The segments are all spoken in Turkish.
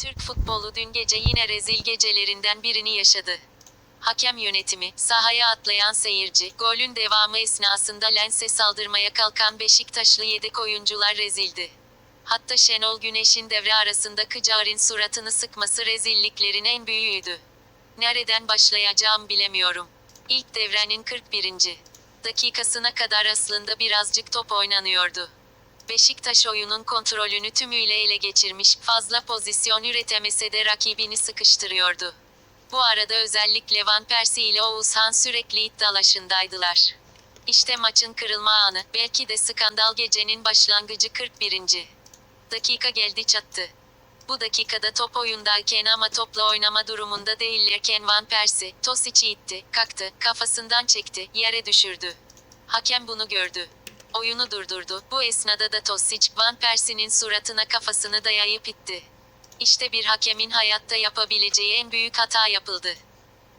Türk futbolu dün gece yine rezil gecelerinden birini yaşadı. Hakem yönetimi, sahaya atlayan seyirci, golün devamı esnasında Lens'e saldırmaya kalkan Beşiktaşlı yedek oyuncular rezildi. Hatta Şenol Güneş'in devre arasında Kıcar'ın suratını sıkması rezilliklerin en büyüğüydü. Nereden başlayacağım bilemiyorum. İlk devrenin 41. dakikasına kadar aslında birazcık top oynanıyordu. Beşiktaş oyunun kontrolünü tümüyle ele geçirmiş, fazla pozisyon üretemese de rakibini sıkıştırıyordu. Bu arada özellikle Van Persie ile Oğuzhan sürekli iddialaşındaydılar. İşte maçın kırılma anı, belki de skandal gecenin başlangıcı 41. dakika geldi çattı. Bu dakikada top oyundayken ama topla oynama durumunda değillerken Van Persie, Tosic'i itti, kalktı, kafasından çekti, yere düşürdü. Hakem bunu gördü. Oyunu durdurdu. Bu esnada da Tosic, Van Persie'nin suratına kafasını dayayıp itti. İşte bir hakemin hayatta yapabileceği en büyük hata yapıldı.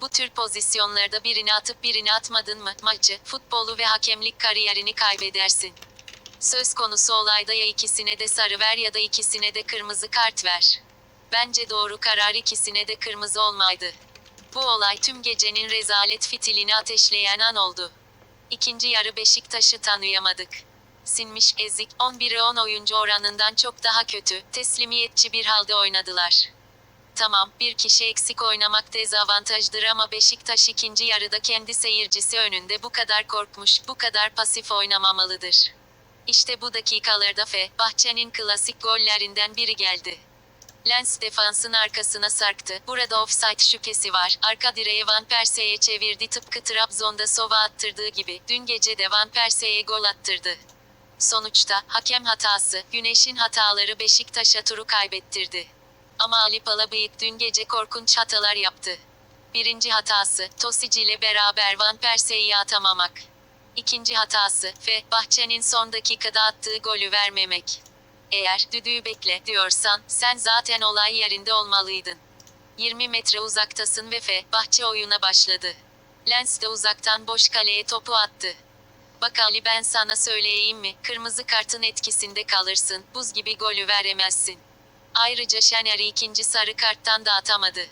Bu tür pozisyonlarda birini atıp birini atmadın mı, maçı, futbolu ve hakemlik kariyerini kaybedersin. Söz konusu olayda ya ikisine de sarı ver ya da ikisine de kırmızı kart ver. Bence doğru karar ikisine de kırmızı olmaydı. Bu olay tüm gecenin rezalet fitilini ateşleyen an oldu. İkinci yarı Beşiktaş'ı tanıyamadık. Sinmiş, ezik, 11'e 10 oyuncu oranından çok daha kötü, teslimiyetçi bir halde oynadılar. Tamam, bir kişi eksik oynamak dezavantajdır ama Beşiktaş ikinci yarıda kendi seyircisi önünde bu kadar korkmuş, bu kadar pasif oynamamalıdır. İşte bu dakikalarda Bahçe'nin klasik gollerinden biri geldi. Lens defansın arkasına sarktı. Burada offside şüphesi var. Arka direğe Van Persie'ye çevirdi tıpkı Trabzon'da Sova attırdığı gibi. Dün gece de Van Persie'ye gol attırdı. Sonuçta hakem hatası, Güneş'in hataları Beşiktaş'a turu kaybettirdi. Ama Ali Palabıyık dün gece korkunç hatalar yaptı. Birinci hatası, Tosic ile beraber Van Persie'yi atamamak. İkinci hatası, Bahçe'nin son dakikada attığı golü vermemek. Eğer düdüğü bekle diyorsan sen zaten olay yerinde olmalıydın. 20 metre uzaktasın ve Bahçe oyuna başladı. Lens de uzaktan boş kaleye topu attı. Bak Ali ben sana söyleyeyim mi? Kırmızı kartın etkisinde kalırsın. Buz gibi golü veremezsin. Ayrıca Şener'i ikinci sarı karttan da atamadı.